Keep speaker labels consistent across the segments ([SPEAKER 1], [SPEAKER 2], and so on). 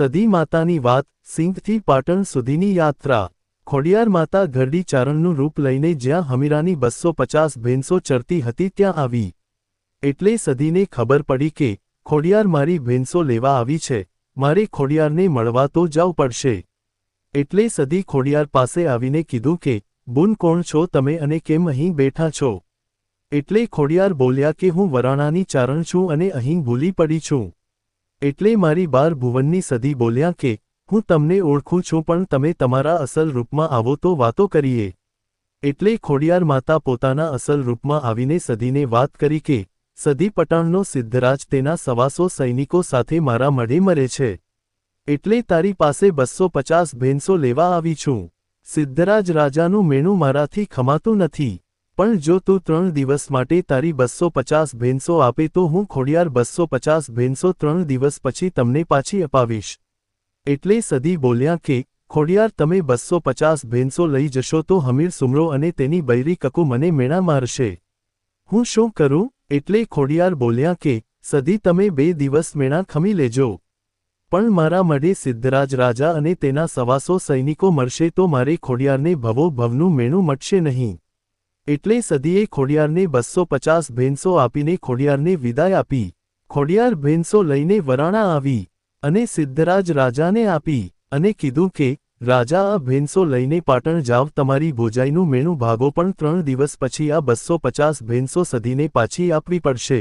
[SPEAKER 1] સદી માતાની વાત સિંધથી પાટણ સુધીની યાત્રા. ખોડિયાર માતા ઘરડી ચારણનું રૂપ લઈને જ્યાં હમીરાની બસો પચાસ ભેંસો ચરતી હતી ત્યાં આવી. એટલે સદીને ખબર પડી કે, ખોડિયાર મારી ભેંસો લેવા આવી છે. મારે ખોડિયારને મળવા તો જવું પડશે. એટલે સદી ખોડિયાર પાસે આવીને કીધું કે, બુન, કોણ છો તમે અને કેમ અહીં બેઠા છો? એટલે ખોડિયાર બોલ્યા કે, હું વરાણાની ચારણ છું અને અહીં ભૂલી પડી છું. એટલે મારી બાર ભુવનની સદી બોલ્યા કે, હું તમને ઓળખું છું, પણ તમે તમારા અસલ રૂપમાં આવો તો વાતો કરીએ. એટલે ખોડિયાર માતા પોતાના અસલ રૂપમાં આવીને સદીને વાત કરી કે, સદી પટાણનો સિદ્ધરાજ તેના સવાસો સૈનિકો સાથે મારા મઢે મરે છે. એટલે તારી પાસે બસો પચાસ ભેંસો લેવા આવી છું. સિદ્ધરાજ રાજાનું મેણું મારાથી ખમાતું નથી. પણ જો તું ત્રણ દિવસ માટે તારી બસો પચાસ ભેંસો આપે તો હું ખોડિયાર બસો પચાસ ભેંસો ત્રણ દિવસ પછી તમને પાછી અપાવીશ. એટલે સદી બોલ્યા કે, ખોડિયાર, તમે બસો પચાસ ભેંસો લઈ જશો તો હમીર સુમરો અને તેની બૈરી કકુ મને મેણા મારશે. હું શું કરું? એટલે ખોડિયાર બોલ્યા કે, સદી, તમે બે દિવસ મેણા ખમી લેજો. પણ મારા મઢે સિદ્ધરાજ રાજા અને તેના સવાસો સૈનિકો મળશે તો મારે ખોડિયારને ભવો ભવનું મેણું મટશે નહીં. એટલે સદીએ ખોડિયારને બસો પચાસ ભેંસો આપીને ખોડિયારને વિદાય આપી. ખોડિયાર ભેંસો લઈને વરાણા આવી અને સિદ્ધરાજ રાજાને આપી અને કીધું કે, રાજા, આ ભેંસો લઈને પાટણ જાવ, તમારી ભોજાઈનું મેણું ભાગો, પણ ત્રણ દિવસ પછી આ બસો પચાસ ભેંસો સદીને પાછી આપવી પડશે.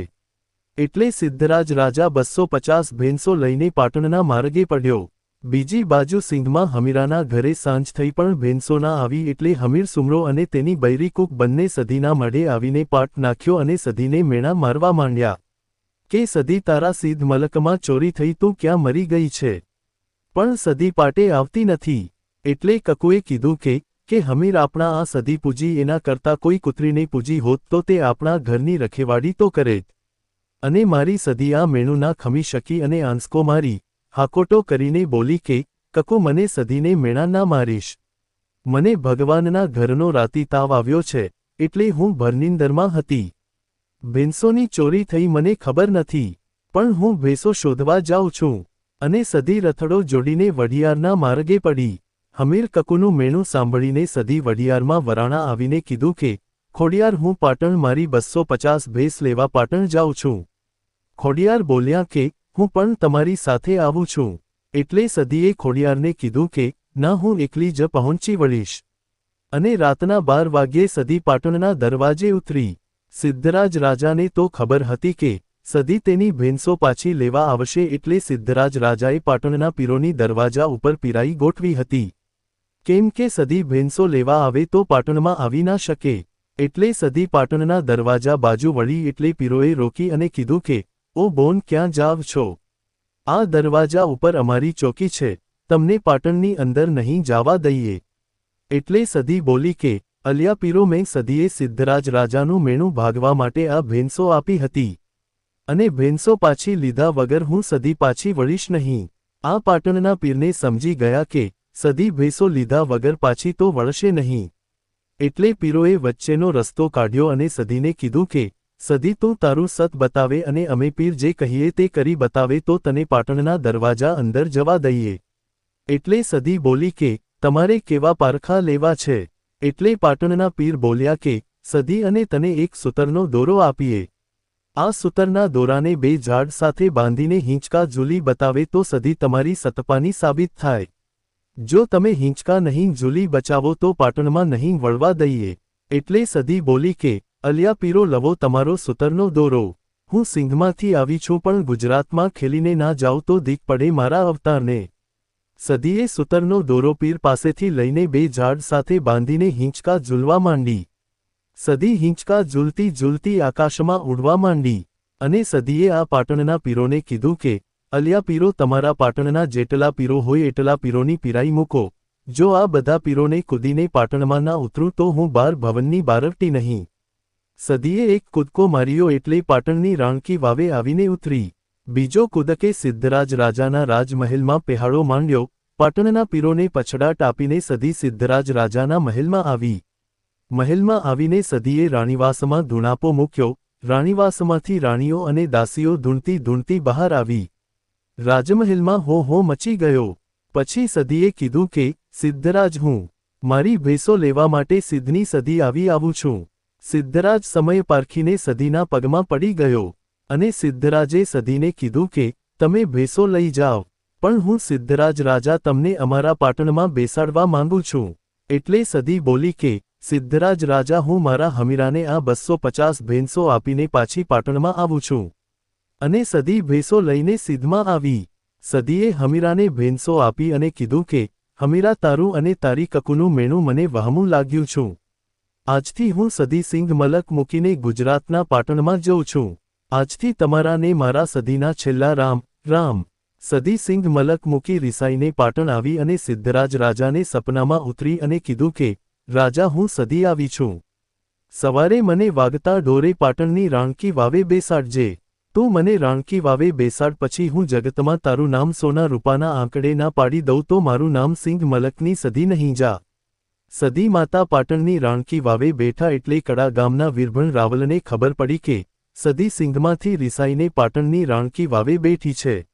[SPEAKER 1] એટલે સિદ્ધરાજ રાજા બસો પચાસ ભેંસો લઈને પાટણના માર્ગે પડ્યો. બીજી બાજુ સિંધમાં હમીરાના ઘરે સાંજ થઈ પણ ભેંસો ના આવી એટલે હમીર સુમરો અને તેની બૈરી કુક બંને સધીના મઢે આવીને પાટ નાખ્યો અને સધીને મેણા મારવા માંડ્યા. કે સદી તારા સીધ મલકમાં ચોરી થઈ તું ક્યાં મરી ગઈ છે? પણ સદી પાટે આવતી નથી. એટલે કકુએ કીધું કે કે હમીર આપણા આ સધી પૂજી એના કરતા કોઈ કૂતરીને પૂજી હોત તો તે આપણા ઘરની રખેવાડી તો કરેત અને મારી સદી આ મેણું ના ખમી શકી અને આંસકો મારી. હાકોટો કરીને બોલી કે, કકુ મને સધીને મેણા ના મારીશ. મને ભગવાનના ઘરનો રાતી તાવ આવ્યો છે, એટલે હું ભરનિંદરમાં હતી. ભેંસોની ચોરી થઈ મને ખબર નથી, પણ હું ભેંસો શોધવા જાઉં છું, અને સધી રથડો જોડીને વડિયારના માર્ગે પડી. હમીર કકુનું મેણું સાંભળીને સધી વઢિયારમાં વરાણા આવીને કીધું કે, ખોડિયાર, હું પાટણ મારી બસો પચાસ ભેંસ લેવા પાટણ જાઉં છું. ખોડિયાર બોલ્યા કે હું પણ તમારી સાથે આવું છું. એટલે સદીએ ખોડિયારને કીધું કે, ના, હું એકલી જ પહોંચી વળીશ. અને રાતના બાર વાગ્યે સદી પાટણના દરવાજે ઉતરી. સિદ્ધરાજ રાજાને તો ખબર હતી કે, સદી તેની ભેંસો પાછી લેવા આવશે એટલે સિદ્ધરાજ રાજાએ પાટણના પીરોની દરવાજા ઉપર પીરાઈ ગોઠવી હતી. કેમ કે સદી ભેંસો લેવા આવે તો પાટણમાં આવી ના શકે. એટલે સદી પાટણના દરવાજા બાજુ વળી એટલે પીરોએ રોકી અને કીધું કે ઓ બોન, ક્યાં જાવ છો? આ દરવાજા ઉપર અમારી ચોકી છે. તમને પાટણની અંદર નહીં જવા દઈએ. એટલે સદી બોલી કે, અલિયા પીરો મેં સદીએ સિદ્ધરાજ રાજાનું મેણું ભાગવા માટે આ ભેંસો આપી હતી. અને ભેંસો પાછી લીધા વગર હું સદી પાછી વળીશ નહીં. આ પાટણના પીરને સમજી ગયા કે સદી ભેંસો લીધા વગર પાછી તો વળશે નહીં. એટલે પીરોએ વચ્ચેનો રસ્તો કાઢ્યો અને સદીને કીધું કે સદી તું તારું સત બતાવે અને અમે પીર જે કહીએ તે કરી બતાવે તો તને પાટણના દરવાજા અંદર જવા દઈએ. એટલે સદી બોલી કે, તમારે કેવા પારખા લેવા છે? એટલે પાટણના પીર બોલ્યા કે, સદી અને તને એક સૂતરનો દોરો આપીએ. આ સૂતરના દોરાને બે ઝાડ સાથે બાંધીને હિંચકા ઝૂલી બતાવે તો સદી તમારી સતપાની સાબિત થાય. જો તમે હિંચકા નહીં ઝૂલી બચાવો તો પાટણમાં નહીં વળવા દઈએ. એટલે સદી બોલી કે અલિયા પીરો લવો તમારો સુતરનો દોરો. હું સિંધમાંથી આવી છું પણ ગુજરાતમાં ખેલીને ના જાઉં તો દીક પડે મારા અવતારને. સદીએ સુતરનો દોરો પીર પાસેથી લઈને બે ઝાડ સાથે બાંધીને હિંચકા ઝૂલવા માંડી. સદી હિંચકા ઝૂલતી ઝૂલતી આકાશમાં ઉડવા માંડી અને સદીએ આ પાટણના પીરોને કીધું કે, અલિયા પીરો, તમારા પાટણના જેટલા પીરો હોય એટલા પીરોની પીરાઈ મૂકો. જો આ બધા પીરોને કૂદીને પાટણમાં ના ઉતરું તો હું બાર ભવનની બારવટી નહીં. સદીએ એક કૂદકો માર્યો એટલે પાટણની રાણકી વાવે આવીને ઉતરી. બીજો કૂદકે સિદ્ધરાજ રાજાના રાજમહેલમાં પહેાડો માંડ્યો. પાટણના પીરોને પછડાટ આપીને સદી સિદ્ધરાજ રાજાના મહેલમાં આવી. મહેલમાં આવીને સદીએ રાણીવાસમાં ધૂણાપો મૂક્યો. રાણીવાસમાંથી રાણીઓ અને દાસીઓ ધૂણતી ધૂણતી બહાર આવી. રાજમહેલમાં હો હો મચી ગયો. પછી સદીએ કીધું કે, સિદ્ધરાજ હું. મારી ભેંસો લેવા માટે સિદ્ધની સદી આવી આવું છું. સિદ્ધરાજ સમય પારખીને સદીના પગમાં પડી ગયો અને સિદ્ધરાજે સદીને કીધું કે, તમે ભેસો લઈ જાઓ, પણ હું સિદ્ધરાજ રાજા તમને અમારા પાટણમાં બેસાડવા માંગુ છું. એટલે સદી બોલી કે, સિદ્ધરાજ રાજા, હું મારા હમીરાને આ બસો પચાસ ભેંસો આપીને પાછી પાટણમાં આવું છું. અને સદી ભેંસો લઈને સિદ્ધમાં આવી. સદીએ હમીરાને ભેંસો આપી અને કીધું કે, હમીરા તારું અને તારી કકુનું મેણું મને વહમું લાગ્યું છું. આજથી હું સદી સિંઘ મલક મૂકીને ગુજરાતના પાટણમાં જઉં છું. આજથી તમારાને મારા સદીના છેલ્લા રામ રામ, સદી સિંઘ મલક મૂકી રિસાઈને પાટણ આવી અને સિદ્ધરાજ રાજાને સપનામાં ઉતરી અને કીધું કે, રાજા, હું સદી આવી છું. સવારે મને વાગતા ઢોરે પાટણની રાણકી વાવે બેસાડજે. તું મને રાણકી વાવે બેસાડ પછી હું જગતમાં તારું નામ સોના રૂપાના આંકડે ના પાડી દઉં તો મારું નામ સિંઘ મલકની સદી નહીં જા. સદી માતા પાટણની રાણકી વાવે બેઠા એટલે કડા ગામના વીરભણ રાવલને ખબર પડી કે સદી સિંઘમાંથી રિસાઈને પાટણની રાણકી વાવે બેઠી છે.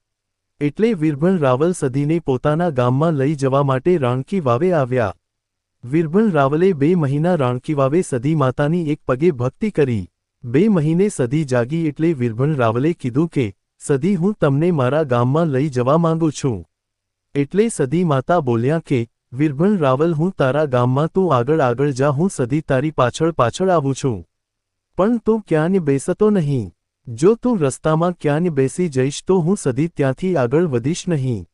[SPEAKER 1] એટલે વીરભણ રાવલ સદીને પોતાના ગામમાં લઈ જવા માટે રાણકી વાવે આવ્યા. વીરભણ રાવલે બે મહિના રાણકી વાવે સદી માતાની એક પગે ભક્તિ કરી. બે મહિને સદી જાગી એટલે વીરભણ રાવલે કીધું કે, સદી, હું તમને મારા ગામમાં લઈ જવા માંગુ છું. એટલે સદી માતા બોલ્યા કે વીરભણ રાવલ, હું તારા ગામમાં તું આગળ આગળ જા, હું સદી તારી પાછળ પાછળ આવું છું. પણ તું ક્યાંને બેસતો નહીં. જો તું રસ્તામાં ક્યાંને બેસી જઈશ તો હું સદી ત્યાંથી આગળ વધીશ નહીં.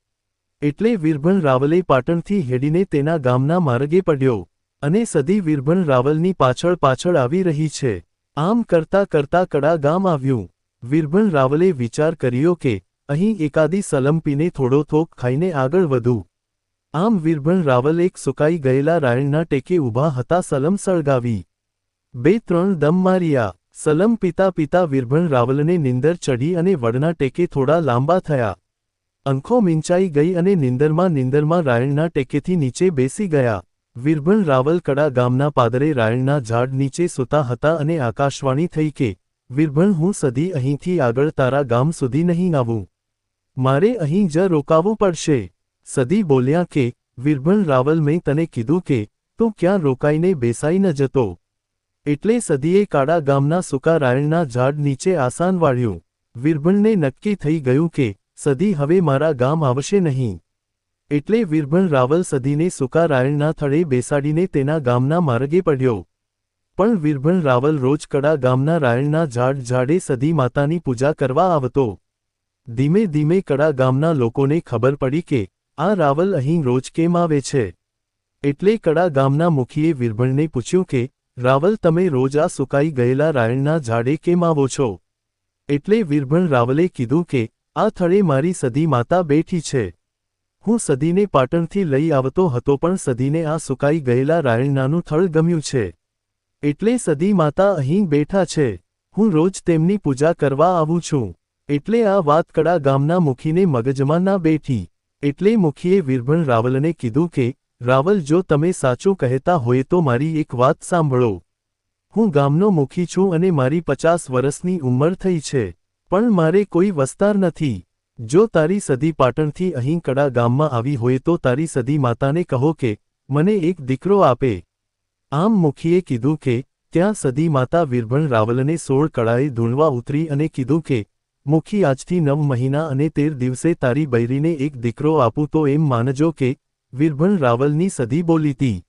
[SPEAKER 1] એટલે વિરભણ રાવલે પાટણથી હેડીને તેના ગામના માર્ગે પડ્યો અને સદી વિરભણ રાવલની પાછળ પાછળ આવી રહી છે. આમ કરતા કરતા કડા ગામ આવ્યું. વિરભણ રાવલે વિચાર કર્યો કે અહીં એકાદી સલમ પીને થોડો થોક ખાઈને આગળ વધું. આમ વીરભણ રાવલ એક સુકાઈ ગયેલા રાયણના ટેકે ઊભા હતા, સલમ સળગાવી. બે ત્રણ દમ માર્યા. સલમ પિતા પિતા વીરભણ રાવલને નિંદર ચઢી અને વડના ટેકે થોડા લાંબા થયા. અંખો મિંચાઈ ગઈ અને નિંદરમાં નિંદરમાં રાયણના ટેકેથી નીચે બેસી ગયા. વીરભણ રાવલકડા ગામના પાદરે રાયણના ઝાડ નીચે સૂતા હતા અને આકાશવાણી થઈ કે વીરભણ હું સદી અહીંથી આગળ તારા ગામ સુધી નહીં આવું. મારે અહીં જ રોકાવું પડશે. સદી બોલ્યા કે, વીરભણ રાવલ, મેં તને કીધું કે, તું ક્યાં રોકાઈને બેસાઈ ન જતો? એટલે સદીએ કાળા ગામના સુકારાયણના ઝાડ નીચે આસાન વાળ્યું. વિરભણને નક્કી થઈ ગયું કે, સદી, હવે મારા ગામ આવશે નહીં. એટલે વિરભણ રાવલ સદીને સુકારાયણના થળે બેસાડીને તેના ગામના માર્ગે પડ્યો. પણ વિરભણ રાવલ રોજ કડા ગામના રાયણના ઝાડ ઝાડે સદી માતાની પૂજા કરવા આવતો. ધીમે ધીમે કડા ગામના લોકોને ખબર પડી કે આ રાવલ અહીં રોજ કેમ આવે છે? એટલે કડા ગામના મુખીએ વીરભણને પૂછ્યું કે, રાવલ, તમે રોજ આ સુકાઈ ગયેલા રાયણના ઝાડે કેમ આવો છો? એટલે વીરભણ રાવલે કીધું કે, આ થળે મારી સદી માતા બેઠી છે. હું સદીને પાટણથી લઈ આવતો હતો પણ સદીને આ સુકાઈ ગયેલા રાયણનાનું થળ ગમ્યું છે. એટલે સદી માતા અહીં બેઠા છે. હું રોજ તેમની પૂજા કરવા આવું છું. એટલે આ વાત કડા ગામના મુખીને મગજમાં ના બેઠી. એટલે મુખીએ વીરભણ રાવલને કીધું કે, રાવલ, જો તમે સાચું કહેતા હોય તો મારી એક વાત સાંભળો. હું ગામનો મુખી છું અને મારી પચાસ વર્ષની ઉંમર થઈ છે, પણ મારે કોઈ વસ્તાર નથી. જો તારી સદી પાટણથી અહીં કડા ગામમાં આવી હોય તો તારી સદી માતાને કહો કે, મને એક દીકરો આપે. આમ મુખીએ કીધું કે, ત્યાં સદી માતા વીરભણ રાવલને સોળ કળાએ ધૂણવા ઉતરી અને કીધું કે મુખી આજથી નવ મહિના અને તેર દિવસે તારી બૈરીને એક દીકરો આપું તો એમ માનજો કે, વીરભણ રાવલની સદી બોલીતી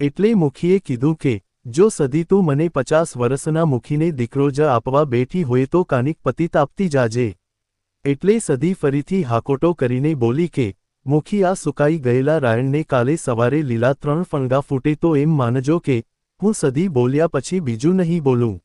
[SPEAKER 1] એટલે મુખીએ કીધું કે, જો સદી તું મને પચાસ વર્ષના મુખીને દીકરો જ આપવા બેઠી હોય તો કાનિક પતિત આપતી જાજે. એટલે સદી ફરીથી હાકોટો કરીને બોલી કે, મુખી આ સુકાઈ ગયેલા રાયણને કાલે સવારે લીલા ત્રણ ફણગા ફૂટે તો એમ માનજો કે, હું સદી બોલ્યા પછી બીજું નહીં બોલું.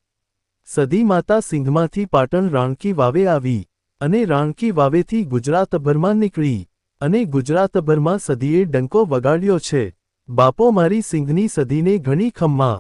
[SPEAKER 1] સદી માતા સિંધમાંથી પાટણ રાણકી વાવે આવી અને રાણકી વાવેથી ગુજરાતભરમાં નીકળી અને ગુજરાતભરમાં સદીએ ડંકો વગાડ્યો છે. બાપો મારી સિંઘની સદીને ઘણી ખમ્મા